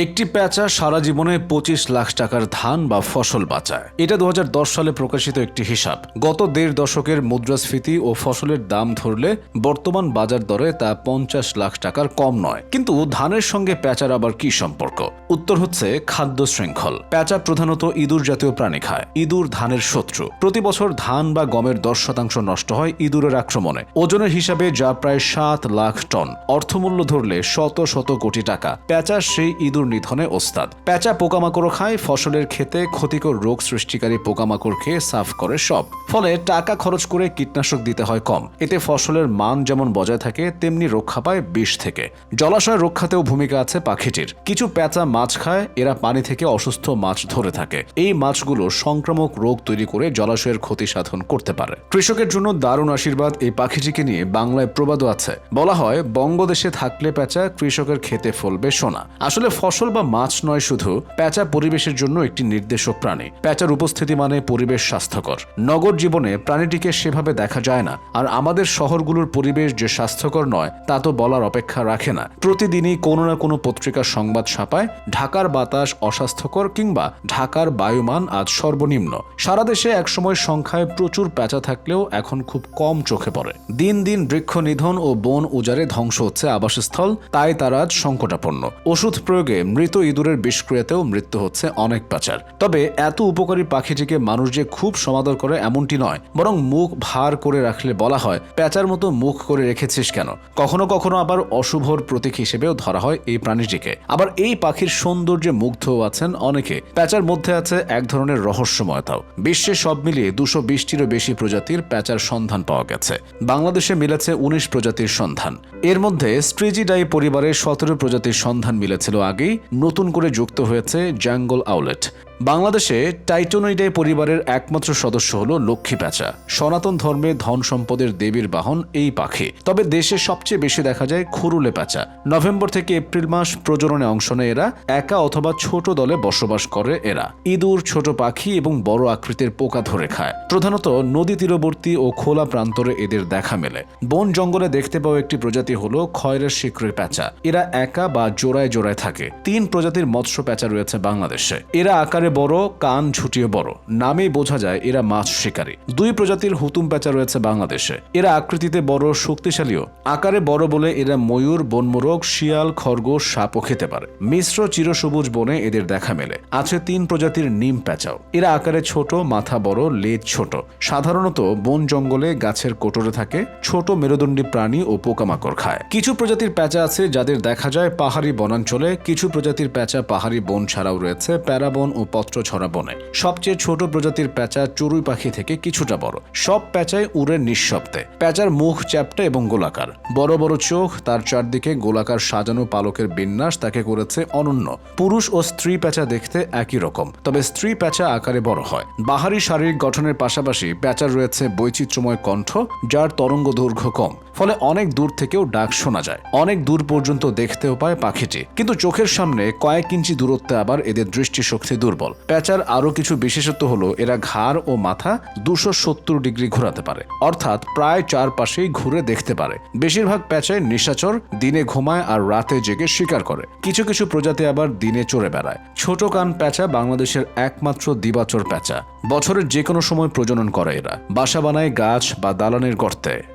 একটি পেঁচা সারা জীবনে পঁচিশ লাখ টাকার ধান বা ফসল বাঁচায়। এটা দু হাজার দশ সালে প্রকাশিত একটি হিসাব। গত দেড় দশকের মুদ্রাস্ফীতি ও ফসলের দাম ধরলে বর্তমান বাজার দরে তা পঞ্চাশ লাখ টাকার কম নয়। কিন্তু ধানের সঙ্গে পেঁচার আবার কি সম্পর্ক? উত্তর হচ্ছে খাদ্য শৃঙ্খল। পেঁচা প্রধানত ইঁদুর জাতীয় প্রাণী খায়। ইঁদুর ধানের শত্রু। প্রতি বছর ধান বা গমের দশ শতাংশ নষ্ট হয় ইঁদুরের আক্রমণে। ওজনের হিসাবে যা প্রায় সাত লাখ টন। অর্থমূল্য ধরলে শত শত কোটি টাকা। পেঁচা সেই ইঁদুর নিধনে ওস্তাদ। পেঁচা পোকামাকড় খায়, ফসলের ক্ষেতে ক্ষতিকর রোগ সৃষ্টিকারী পোকামাকড় খেয়ে সাফ করে সব। ফলে টাকা খরচ করে কীটনাশক দিতে হয় কম। এতে ফসলের মান যেমন বজায় থাকে, তেমনি রক্ষা পায় বিষ থেকে। জলাশয় রক্ষাতেও ভূমিকা আছে পাখিটির। কিছু পেঁচা মাছ খায়, এরা পানি থেকে অসুস্থ মাছ ধরে থাকে। এই মাছগুলো সংক্রামক রোগ তৈরি করে জলাশয়ের ক্ষতি সাধন করতে পারে। কৃষকের জন্য দারুণ আশীর্বাদ এই পাখিটিকে নিয়ে বাংলায় প্রবাদও আছে। বলা হয়, বঙ্গদেশে থাকলে পেঁচা কৃষকের খেতে ফলবে সোনা। আসলে ফসল বা মাছ নয় শুধু পেঁচা পরিবেশের জন্য একটি নির্দেশক প্রাণী। পেঁচার উপস্থিতি মানে পরিবেশ স্বাস্থ্যকর। নগর জীবনে প্রাণীটিকে সেভাবে দেখা যায় না, আর আমাদের শহরগুলোর পরিবেশ যে স্বাস্থ্যকর নয়, তা তো বলার অপেক্ষা রাখে না। প্রতিদিনই কোনো না কোনো পত্রিকার সংবাদ ছাপায়, ঢাকার বাতাস অস্বাস্থ্যকর কিংবা ঢাকার বায়ুমান আজ সর্বনিম্ন। সারা দেশে একসময় সংখ্যায় প্রচুর পেঁচা থাকলেও এখন খুব কম চোখে পড়ে। দিন দিন বৃক্ষ নিধন ও বন উজারে ধ্বংস হচ্ছে আবাসস্থল, তাই তারা আজ সংকটাপন্ন। ওষুধ প্রয়োগে মৃত ইঁদুরের বিষক্রিয়াতেও মৃত্যু হচ্ছে অনেক পেঁচার। তবে এত উপকারী পাখিটিকে মানুষ যে খুব সমাদর করে এমনটি নয়, বরং মুখ ভার করে রাখলে বলা হয়, পেঁচার মতো মুখ করে রেখেছিস কেন? কখনো কখনো আবার অশুভর প্রতীক হিসেবেও ধরা হয় এই প্রাণীটিকে। আবার এই পাখির সৌন্দর্যে মুগ্ধও আছেন অনেকে। পেঁচার মধ্যে আছে এক ধরনের রহস্যময়তাও। বিশ্বে সব মিলিয়ে দুশো বিশটিরও বেশি প্রজাতির পেঁচার সন্ধান পাওয়া গেছে। বাংলাদেশে মিলেছে উনিশ প্রজাতির সন্ধান। এর মধ্যে স্ট্রিজিডাই পরিবারের সতেরো প্রজাতির সন্ধান মিলেছিল আগেই। নতুন করে যুক্ত হয়েছে জাঙ্গল আউলেট। বাংলাদেশে টাইটোনইডাই পরিবারের একমাত্র সদস্য হল লক্ষ্মী পেঁচা সনাতন ধর্মে ধন সম্পদের দেবীর বাহন এই পাখি। তবে দেশে সবচেয়ে বেশি দেখা যায় খুরুলে পেঁচা নভেম্বর থেকে এপ্রিল মাস প্রজননে অংশ নেয় এরা, একা অথবা ছোট দলে বসবাস করে এরা। ইঁদুর, ছোট পাখি এবং বড় আকৃতির পোকা ধরে খায়। প্রধানত নদী তীরবর্তী ও খোলা প্রান্তরে এদের দেখা মেলে। বন জঙ্গলে দেখতে পাওয়া একটি প্রজাতি হল খয়রের শিকড়ের পেঁচা এরা একা বা জোড়ায় জোড়ায় থাকে। তিন প্রজাতির মৎস্য পেঁচা রয়েছে বাংলাদেশে। এরা আকারে বড়, কান ঝুটিয়ে বড়। নামেই বোঝা যায় এরা মাছ শিকারী। দুই প্রজাতির হুতুম পেঁচা রয়েছে বাংলাদেশে। এরা আকৃতিতে বড়, শক্তিশালীও। আকারে বড় বলে এরা ময়ূর, বনমোরগ, শিয়াল, খরগোশ, সাপও খেতে পারে। মিশ্র চিরসবুজ বনে এদের দেখা মেলে। আছে তিন প্রজাতির নিম পেঁচাও এরা আকারে ছোট, মাথা বড়, লেজ ছোট। সাধারণত বন জঙ্গলে গাছের কোটরে থাকে, ছোট মেরুদণ্ডী প্রাণী ও পোকামাকড় খায়। কিছু প্রজাতির পেঁচা আছে যাদের দেখা যায় পাহাড়ি বনাঞ্চলে, কিছু প্রজাতির পেঁচা পাহাড়ি বন ছাড়াও রয়েছে, প্যারাবন ও পত্রছড়া বনে। সবচেয়ে ছোট প্রজাতির পেঁচা চড়ুই পাখি থেকে কিছুটা বড়। সব পেঁচায় উড়ে নিঃশব্দে। পেঁচার মুখ চ্যাপ্টা এবং গোলাকার। বড় বড় চোখ, তার চারদিকে গোলাকার সাজানো পালকের বিন্যাস তাকে করেছে অনন্য। পুরুষ ও স্ত্রী পেঁচা দেখতে একই রকম, তবে স্ত্রী পেঁচা আকারে বড় হয়। বাহারি শারীরিক গঠনের পাশাপাশি পেঁচার রয়েছে বৈচিত্র্যময় কণ্ঠ, যার তরঙ্গ দৈর্ঘ্য কম, ফলে অনেক দূর থেকেও ডাক শোনা যায়। অনেক দূর পর্যন্ত দেখতেও পায় পাখিটি। কিন্তু চোখের সামনে কয়েক ইঞ্চি দূরত্বে আবার এদের দৃষ্টিশক্তি দুর্বল। পেঁচার আরও কিছু বিশেষত্ব হলো, এরা ঘাড় ও মাথা দুশো সত্তর ডিগ্রি ঘোরাতে পারে। অর্থাৎ প্রায় চারপাশেই ঘুরে দেখতে পারে। বেশিরভাগ পেঁচায় নিশাচর, দিনে ঘুমায় আর রাতে জেগে শিকার করে। কিছু কিছু প্রজাতি আবার দিনে চড়ে বেড়ায়। ছোট কান পেঁচা বাংলাদেশের একমাত্র দিবাচর পেঁচা বছরের যে কোনো সময় প্রজনন করে এরা। বাসা বানায় গাছ বা দালানের গর্তে।